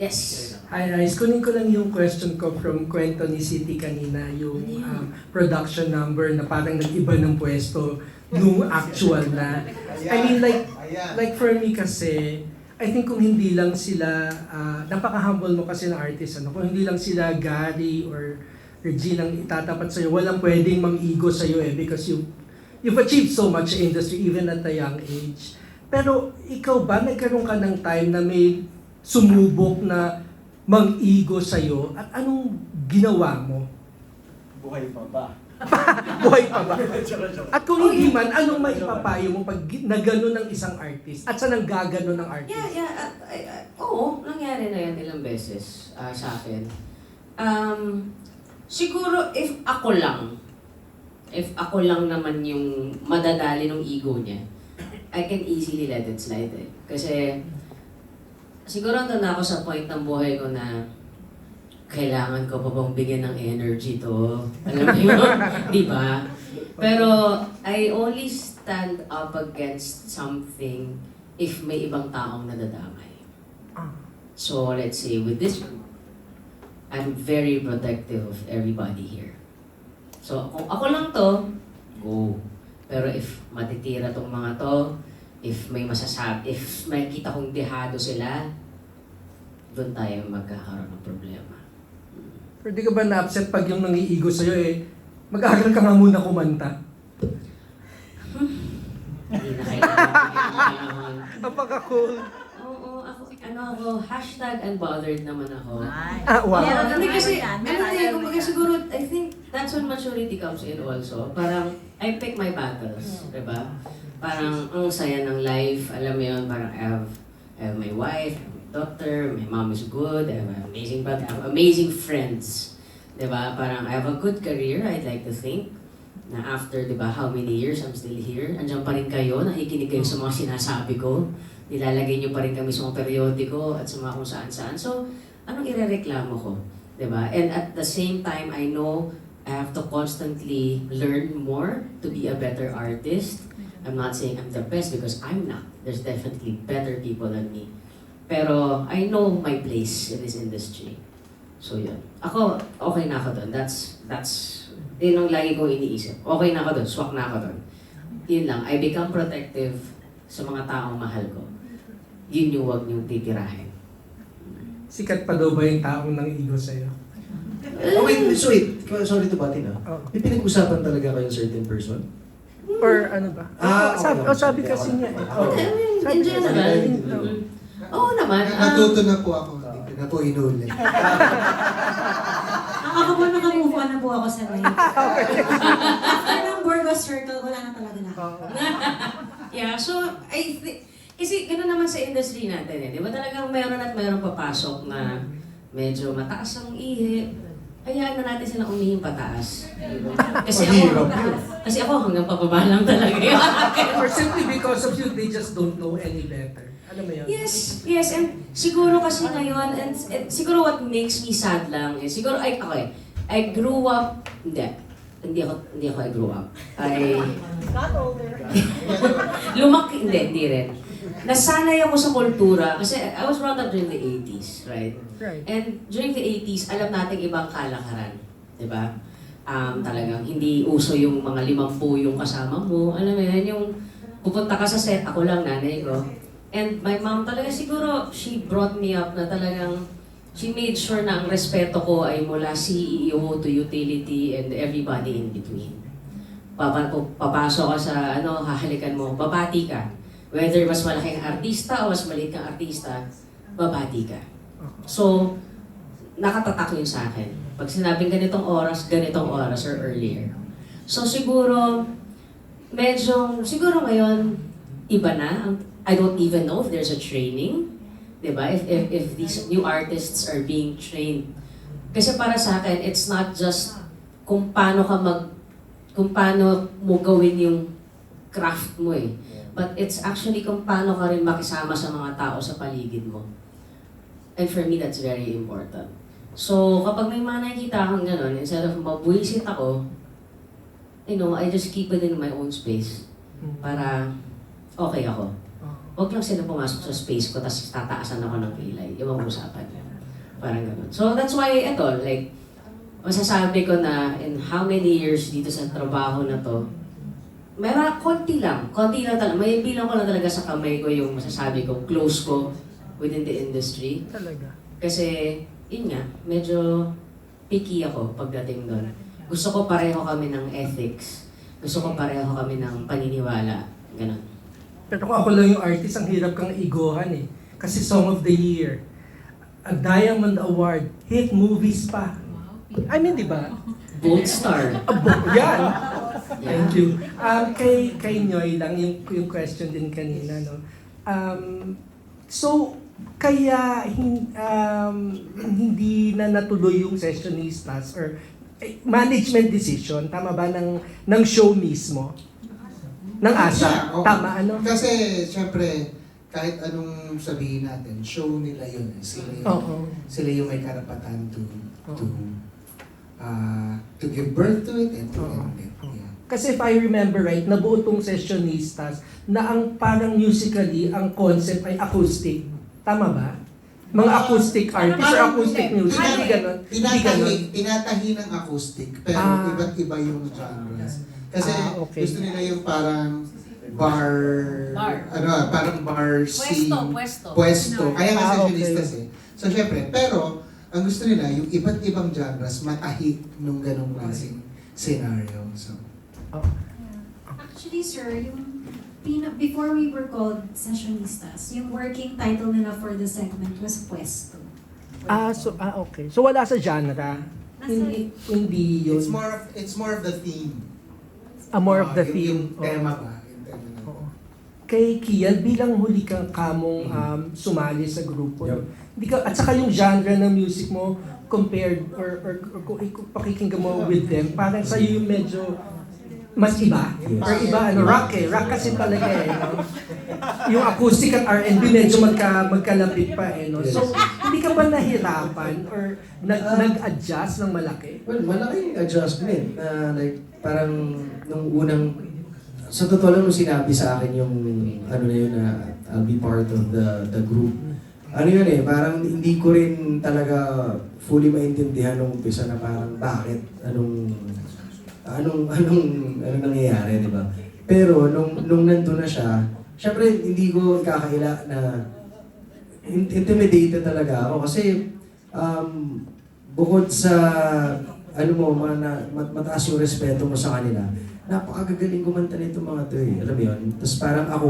Yes. Hi, Rice. Kunin ko lang yung question ko from kwento ni City kanina, yung um, production number na parang nag-iba ng pwesto nung actual na. I mean, like, like for me kasi, I think kung hindi lang sila, ah, napaka-humble mo kasi ng artist, ano? kung hindi lang sila Gary or Regine ang itatapat sa'yo, walang pwedeng mang-ego sa'yo eh because you, you've achieved so much in industry even at a young age. Pero ikaw ba, nagkaroon ka ng time na may sumubok na mang-ego sa'yo at anong ginawa mo? Buhay pa ba? Buhay pa ba? At kung hindi man, anong maipapayo mo pag gi- na gano'n ng isang artist? At saan ang gagano ng artist? Yeah, yeah. Uh, I- I- oo, nangyari na yan ilang beses ah, sa akin. Um, siguro, if ako lang, if ako lang naman yung madadali ng ego niya, I can easily let it slide eh. Kasi, siguro na ako sa point ng buhay ko na kailangan ko pa bang bigyan ng energy to? Alam mo yun? Di ba? Pero, I only stand up against something if may ibang taong nadadamay. Ah. So, let's say, with this group, I'm very protective of everybody here. So, kung ako lang to, go. Pero if matitira tong mga to, if may masasabi, if may kita kong dehado sila, doon tayo magkakaroon ng problema. Pero di ka ba na-upset pag yung nangiigo sa'yo eh, mag-aaral ka nga muna kumanta? Hindi na kailangan. Napaka-cool. Oo, ako, ano ako, hashtag unbothered naman ako. Ah, wow. Yeah, hindi kasi, Meron ano meron kumbaga siguro, I think that's when maturity comes in also. Parang, I pick my battles, di ba? Parang, ang saya ng life, alam mo yun, parang I have, I have my wife, I have my daughter, my mom is good, I have an amazing brother, I have amazing friends. Di ba? Parang, I have a good career, I'd like to think na after, di ba, how many years I'm still here, andyan pa rin kayo, nakikinig kayo sa mga sinasabi ko, nilalagay niyo pa rin kami sa mga periodiko at sa mga kung saan-saan. So, anong irereklamo ko? 'Di ba? And at the same time, I know I have to constantly learn more to be a better artist. I'm not saying I'm the best because I'm not. There's definitely better people than me. Pero I know my place in this industry. So yun. Ako, okay na ako doon. That's, that's, yun ang lagi kong iniisip. Okay na ako doon. Swak na ako doon. Yun lang. I become protective sa mga taong mahal ko. Yun yung huwag niyong titirahin. Sikat pa daw ba yung taong nangiigo sa'yo? Oh, wait, so wait. Sorry to batin ah. Oh. May pinag-usapan talaga kayong certain person? Or ano ba? Ah, Oh, sabi, oh, sabi kasi niya eh. Oh. Kasi general. niya, mm. Oo naman. ah, Natuto na po ako. Hindi ko na po inuli. Ako po naka-move on na po ako sa life. After ng Burgos Circle, wala na talaga na. Yeah, so I think, kasi gano'n naman sa industry natin eh. Di ba talagang meron at meron papasok na medyo mataas ang ihi. Hayaan na natin silang umihing pataas. Kasi ako, kasi ako hanggang pababa lang talaga yun. Or simply because of you, they just don't know any better. Alam mo yun? Yes, yes, and siguro kasi ngayon, and, and siguro what makes me sad lang is, siguro, I, okay, I grew up, hindi, hindi ako, hindi ako I grew up. I, Got older. lumaki, hindi, hindi rin. Nasanay ako sa kultura, kasi I was brought up during the 80s, right? Right. And during the 80s, alam natin ibang kalakaran, di ba? Um, talagang hindi uso yung mga limampu yung kasama mo. Alam mo yan, yung pupunta ka sa set, ako lang, nanay ko. And my mom talaga siguro, she brought me up na talagang, she made sure na ang respeto ko ay mula CEO to utility and everybody in between. Papa, papasok ka sa ano, hahalikan mo, babati ka. Whether mas malaking artista o mas maliit kang artista, babati ka. So, nakatatak yun sa akin. Pag sinabing ganitong oras, ganitong oras or earlier. So siguro, medyo, siguro ngayon, iba na. I don't even know if there's a training. 'di ba? If, if, if these new artists are being trained. Kasi para sa akin, it's not just kung paano ka mag, kung paano mo gawin yung craft mo eh. But it's actually kung paano ka rin makisama sa mga tao sa paligid mo. And for me, that's very important. So, kapag may mga nakikita akong gano'n, instead of mabuisit ako, you know, I just keep it in my own space para okay ako. Oh. Huwag lang sila pumasok sa space ko tapos tataasan ako ng kilay. Yung ang usapan niya. Parang ganun. So that's why, eto, like, masasabi ko na in how many years dito sa trabaho na to, meron, konti lang, konti lang talaga. May bilang ko lang talaga sa kamay ko yung masasabi ko, close ko within the industry. Talaga. Kasi, yun nga, medyo picky ako pagdating doon. Gusto ko pareho kami ng ethics. Gusto ko pareho kami ng paniniwala. Ganun. Pero kung ako lang yung artist, ang hirap kang igohan eh. Kasi Song of the Year, a Diamond Award, hit movies pa. I mean, di ba? Gold star. Abo, yan. Thank you. Um, kay, kay Noy lang, yung, yung question din kanina, no? Um, so, kaya hin, um, hindi na natuloy yung sessionistas or eh, management decision, tama ba, ng, ng show mismo? Ng ASA? Yeah, oo. Tama, ano? Kasi, syempre, kahit anong sabihin natin, show nila yun. Sila yung, Oo. sila yung may karapatan to, to, uh, to give birth to it and to Oo. end it. Kasi if I remember right, nabuo tong sessionistas na ang parang musically, ang concept ay acoustic. Tama ba? Mga acoustic artists or Parang acoustic music. Hindi ganon. Hindi ganon. Tinatahi, tinatahi ng acoustic, pero Ah. iba't iba yung genres. Kasi Ah, okay. gusto nila yung parang bar, Bar. ano, parang bar scene. pwesto. Pwesto. Kaya nga Ah, okay. sessionistas eh. So syempre, pero ang gusto nila, yung iba't ibang genres, matahi nung ganong klaseng scenario. So, Actually, sir, yung pina- before we were called sessionistas, yung working title nila for the segment was Puesto. Ah, so, ah, okay. So wala sa genre. Hindi, hindi yun. it's more of it's more of the theme. Ah, more of Ah, the yung- theme. Yung tema ba? Yung tema na. Oo. Kay Kian, bilang huli kang kamong um, sumali sa grupo, Yup. hindi ka, at saka yung genre ng music mo compared or, or, or kung kung pakikinggan mo with them, parang sa'yo yung medyo mas iba. Yes. Or iba, ano, rock eh. Rock kasi talaga eh. No? Yung acoustic at R&B medyo magka, magkalapit pa eh. No? So, hindi ka ba nahirapan or nag, nag-adjust ng malaki? Well, malaking adjustment na like parang nung unang sa totoo lang nung sinabi sa akin yung ano na yun na I'll be part of the the group. Ano yun eh, parang hindi ko rin talaga fully maintindihan nung umpisa na parang bakit, anong, anong, anong, anong nangyayari, di ba? Pero nung, nung nandun na siya, syempre hindi ko kakaila na in- intimidated talaga ako kasi um, bukod sa ano mo, mga na, mat- mataas yung respeto mo sa kanila, napakagagaling kumanta nito mga to eh. Alam mo yun? Tapos parang ako,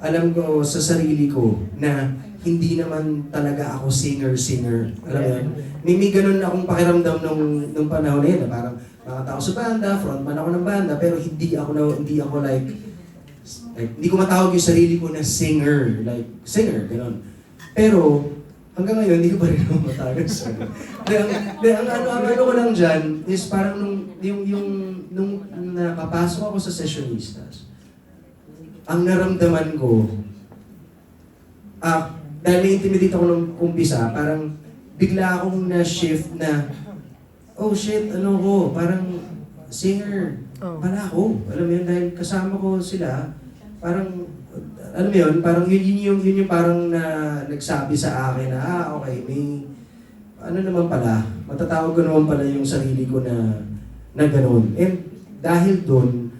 alam ko sa sarili ko na hindi naman talaga ako singer-singer. Alam mo yun? May, may ganun akong pakiramdam nung, nung panahon na yun. Na parang mga tao sa banda, frontman ako ng banda, pero hindi ako na, hindi ako like, like, hindi ko matawag yung sarili ko na singer. Like, singer, ganun. Pero, hanggang ngayon, hindi ko pa rin ako matawag Di, ang, ang, ano, ang ano ko lang dyan is parang nung, yung, yung, nung nakapasok ako sa sessionistas, ang naramdaman ko, ah, dahil na-intimidate ako nung umpisa, parang bigla akong na-shift na, oh shit, ano ko, parang singer, Oh. pala ako. Alam mo yun, dahil kasama ko sila, parang, alam mo yun, parang yun, yun, yung, yun yung parang na nagsabi sa akin na, ah, okay, may, ano naman pala, matatawag ko naman pala yung sarili ko na, na ganun. And dahil doon,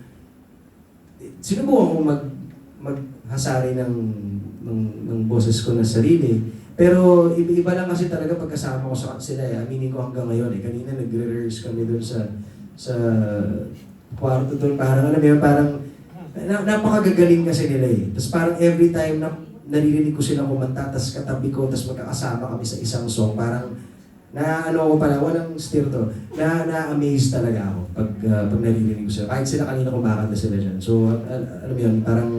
sinubukan ko mag, maghasari ng, ng, ng boses ko na sarili. Pero iba-iba lang kasi talaga pagkasama ko sa sila eh. Aminin ko hanggang ngayon eh. Kanina nagre-rehearse kami doon sa sa kwarto doon. Parang alam mo parang na, napakagagaling kasi nila eh. Tapos parang every time na naririnig ko sila kumanta, tapos katabi ko, tapos magkakasama kami sa isang song, parang na ano ko pala, walang steer to, na na-amaze talaga ako pag, uh, pag naririnig ko sila. Kahit sila kanina kumakanta sila dyan. So, al- al- alam mo yun, parang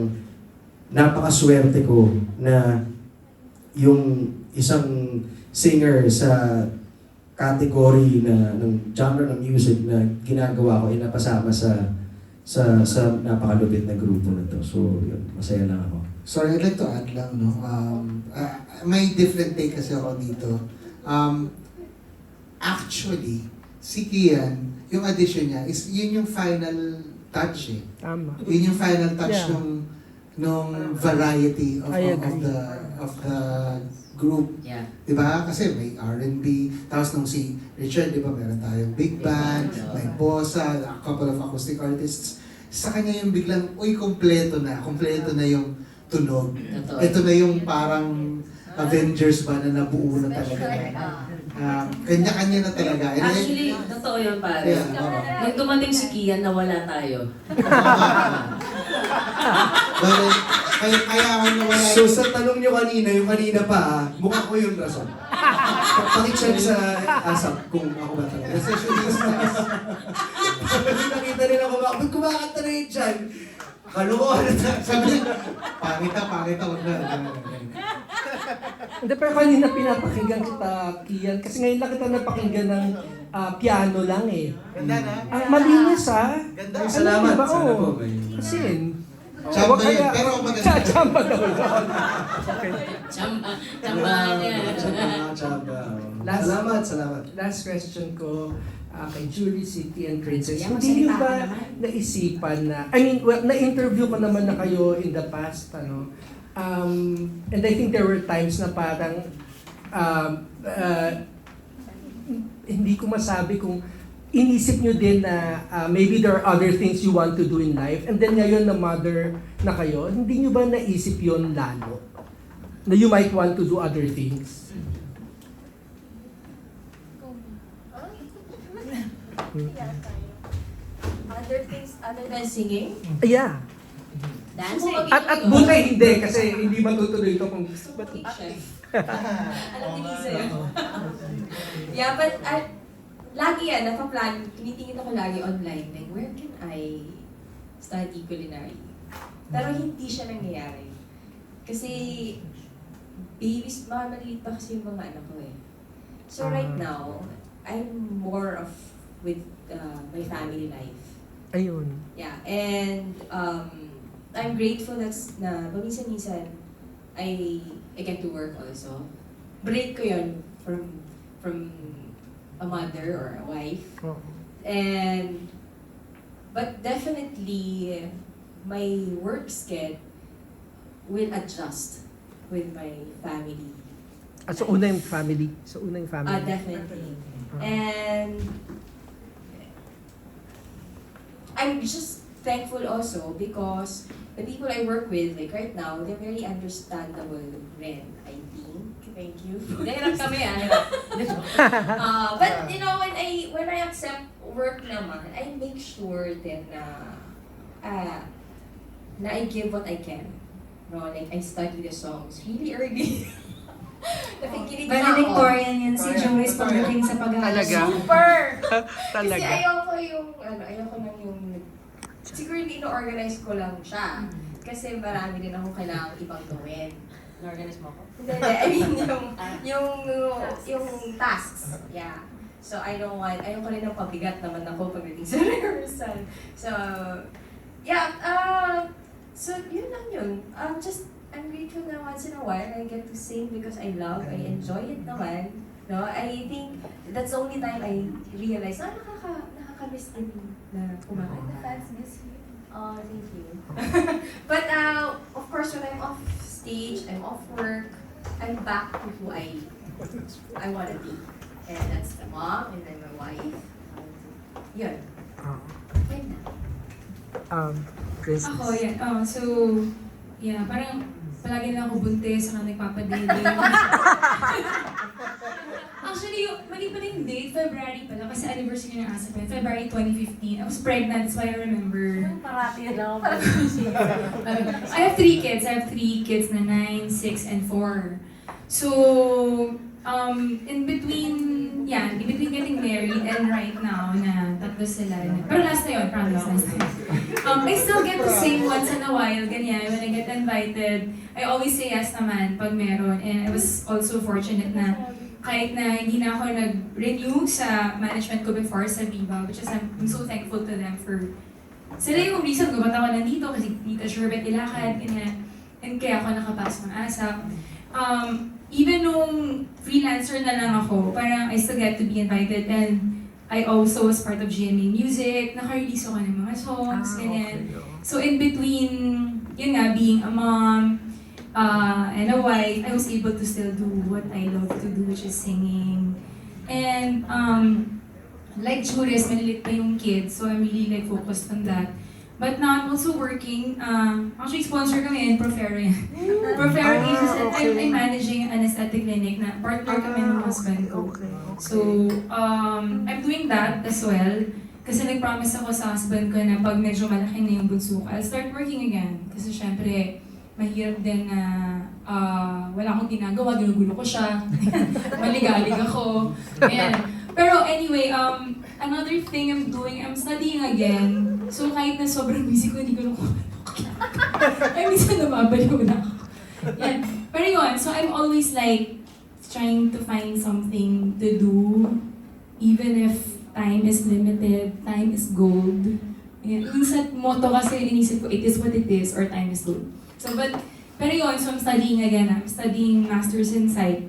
napakaswerte ko na yung isang singer sa category na ng genre ng music na ginagawa ko ay napasama sa sa sa napakalupit na grupo na to. So, yun, masaya lang ako. Sorry, I'd like to add lang, no? Um, ah, may different take kasi ako dito. Um, actually, si Kian, yung addition niya, is yun yung final touch eh. Tama. Yun yung final touch Yeah. nung nung variety of, of, of the of the group, Yeah. di ba? Kasi may R&B, tapos nung si Richard, di ba, meron tayong big band, band, may bossa, a couple of acoustic artists. Sa kanya yung biglang, uy, kompleto na, kompleto na yung tunog. Ito na yung parang Avengers ba na nabuo na talaga na. Ah, kanya-kanya na talaga. And then- Actually, totoo yun pare. Yeah, oo. Nung dumating si Kian, nawala tayo. Pero, kaya, kaya ako nawala So sa tanong nyo kanina, yung kanina pa, ah, mukha ko yung rason. Pakicheck sa ASAP kung ako ba talaga. Recessionistas. Nakita nila ko, ba't kumakanta na yun dyan? Kalokohan na. Sabi niya, pangit na, pangit na, wag na. Hindi, pero kanina pinapakinggan kita, Kian, kasi ngayon lang kita napakinggan ng ah, piano lang eh. Ganda na. Ang malinis ha. Ganda. Ay, salamat. Ano ba? Sana Oo. po. May... Kasi yun. Chamba Kaya- yun, pero maganda. Chamba daw yun. Okay. Chamba, chamba niya. Last- Salamat, salamat. Last question ko ah, kay Julie City and Princess. Yan, Hindi niyo magsalita ka ba naman. naisipan na, I mean, well, na-interview ko naman na kayo in the past, ano, um, and I think there were times na parang, um, uh, hindi ko masabi kung inisip nyo din na ah, maybe there are other things you want to do in life, and then ngayon na mother na kayo, hindi nyo ba naisip yon lalo? Na you might want to do other things? Other things other than singing? Yeah. Dancing. At at buti hindi kasi hindi matutuloy ito kung Gusto chef? Ah. Alam ni Lisa yun. yeah, but uh, lagi yan, napaplan, tinitingin ako lagi online, like, where can I study culinary? Pero hindi siya nangyayari. Kasi, babies, mga maliit pa kasi yung mga anak ko eh. So right Ah. now, I'm more of with uh, my family life. ayun. Yeah, and um, I'm grateful that's na paminsan-minsan I I get to work also. Break ko yun from from a mother or a wife. And but definitely my work schedule will adjust with my family. Ah, so una yung family. So una yung family. Ah, definitely. And I'm just thankful also because the people I work with, like right now, they're very understandable rin, I think. Thank you. Nahirap kami ah. uh, but you know, when I when I accept work naman, I make sure then na uh, na I give what I can. No, like I study the songs really early. Nakikinig na ako. Valedictorian yan si Joyce pagdating sa pag-aaral. Talaga? Super! Kasi Talaga. ayoko yung, ano, ayoko lang yung, siguro hindi na-organize ko lang siya. Kasi marami din akong kailangan ibang gawin. Na-organize mo ako? Hindi, hindi. I mean, yung, yung, yung tasks. Yeah. So, I don't want, ayoko rin ng pabigat naman ako pagdating sa rehearsal. So, yeah, uh, so, yun lang yun. Um, just, I'm grateful na once in a while I get to sing because I love, I enjoy it naman. No, I think that's the only time I realize, ah, nakaka, nakaka-miss din na kumakanta. Oh. The fans miss you. Oh, thank you. but uh, of course, when I'm off stage, I'm off work, I'm back to who I I want to be. And that's the mom and then my wife. Yun. Yun na. Um, Princess. Ako, yan. Oh, so, yeah, parang palagi na ako buntis, saka nagpapadate. Actually, yung, mali pala yung date, February pala, kasi anniversary ng ASAP, yun, February 2015. I was pregnant, that's why I remember. Parati na ako. I have three kids. I have three kids na 9, 6, and 4. So, um, in between, yan, in between getting married and right now na tatlo sila. Na, pero last na yun, promise, last na yun. Um, I still get to sing once in a while, ganyan. When I get invited, I always say yes naman pag meron. And I was also fortunate na kahit na hindi na ako nag-renew sa management ko before sa Viva, which is I'm, I'm so thankful to them for sila yung reason kung ba't ako nandito kasi Tita Sherbet ilakad, ganyan. And kaya ako nakapasok ng ASAP. Um, even nung freelancer na lang ako, parang I still get to be invited and I also was part of GMA Music, naka-release ako ng mga songs, ganyan. So in between, yun nga, being a mom, uh, and a wife, I was able to still do what I love to do, which is singing. And um, like Juris, malilit pa yung kids, so I'm really like focused on that. But now I'm also working, uh, actually sponsor kami in Profero yan. Profero Ah, Agency, and I'm, okay. I'm managing an aesthetic clinic na partner kami ng husband ko. So, um, I'm doing that as well. Kasi nag-promise ako sa husband ko na pag medyo malaki na yung bunso ko, I'll start working again. Kasi syempre, mahirap din na ah, wala akong ginagawa, ginugulo ko siya. Maligalig ako. Ayan. Pero anyway, um, another thing I'm doing, I'm studying again. So kahit na sobrang busy ko, hindi ko na Ay, minsan nababaliw na ako. Yan. Pero yun, so I'm always like trying to find something to do even if time is limited, time is gold. Sa motto kasi inisip ko, it is what it is or time is gold. So but, pero yun, so I'm studying again. I'm studying Masters in Psych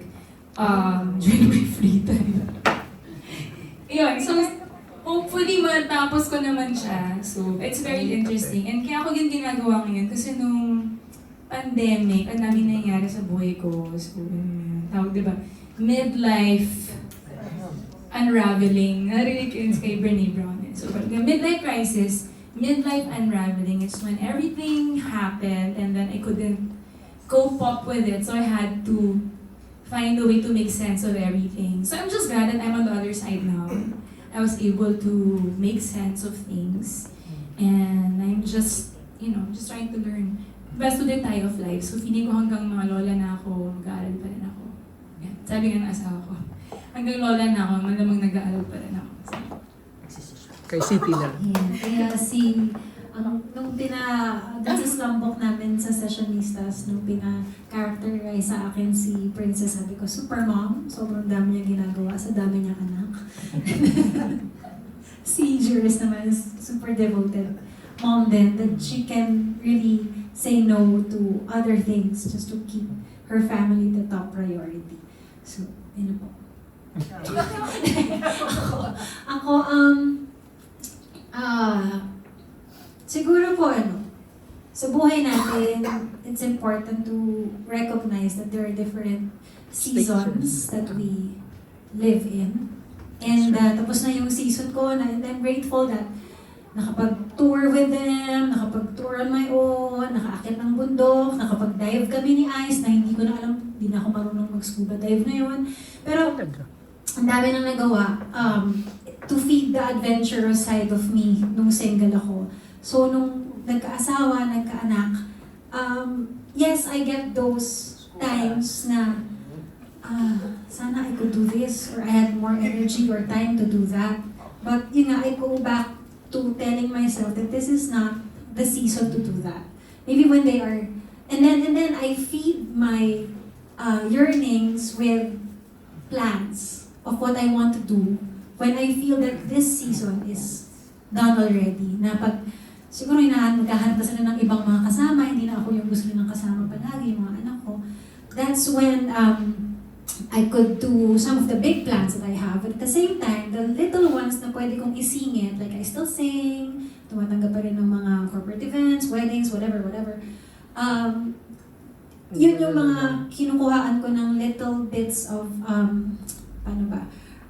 um, during my free time. Yun, so hopefully matapos ko naman siya. So it's very interesting. And kaya ako din ginagawa ngayon kasi nung pandemic, ang dami nangyayari sa buhay ko. So, yun, tawag diba? Midlife unraveling. Narinig yun kay Brene Brown. So, pag midlife crisis, midlife unraveling, it's when everything happened and then I couldn't cope up with it. So I had to find a way to make sense of everything. So I'm just glad that I'm on the other side now. I was able to make sense of things. And I'm just, you know, just trying to learn. Best the tie of life. So feeling ko hanggang mga lola na ako, mag-aaral pa rin ako. Yan. Sabi nga ng asawa ko, hanggang lola na ako, malamang nag-aaral pa rin ako. Kay City lang. Ayan. Kaya si, ano, nung pina, dun sa slumbook namin sa Sessionistas, nung pina-characterize sa akin si Princess, sabi ko, super mom, sobrang dami niya ginagawa sa dami niyang anak. si Juris naman is super devoted mom din, that she can really say no to other things just to keep her family the top priority. So, yun po. ako, ako, um, ah, siguro po ano, sa buhay natin, it's important to recognize that there are different seasons that we live in. And uh, tapos na yung season ko na and I'm grateful that nakapag-tour with them, nakapag-tour on my own, nakaakit ng bundok, nakapag-dive kami ni Ice na hindi ko na alam, hindi na ako marunong mag-scuba dive na yun. Pero ang dami nang nagawa um, to feed the adventurous side of me nung single ako. So, nung nagkaasawa, nagkaanak, um, yes, I get those times na ah, sana I could do this or I had more energy or time to do that. But yun nga, I go back to telling myself that this is not the season to do that. Maybe when they are, and then and then I feed my uh, yearnings with plans of what I want to do when I feel that this season is done already. Na pag siguro hinahan, maghahanap na sila ng ibang mga kasama, hindi na ako yung gusto nilang kasama palagi, mga anak ko. That's when um, I could do some of the big plans that I have. But at the same time, the little ones na pwede kong isingit, like I still sing, tumatanggap pa rin ng mga corporate events, weddings, whatever, whatever. Um, yun yung mga kinukuhaan ko ng little bits of, um, paano ba,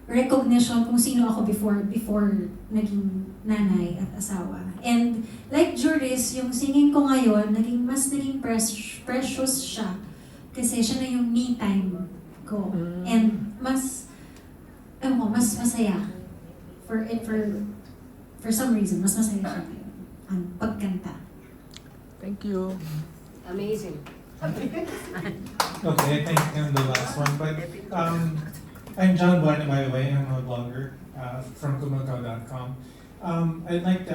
recognition kung sino ako before before naging nanay at asawa. And like Juris, yung singing ko ngayon, naging mas naging pres- precious siya kasi siya na yung me time ko. And mas, ewan ko, mas masaya. For, it for, for some reason, mas masaya siya ngayon. Ang pagkanta. Thank you. Amazing. Okay, I think I'm the last one, but um, I'm John Buena, by the way. I'm a blogger uh, from kumakaw.com. Um, I'd like to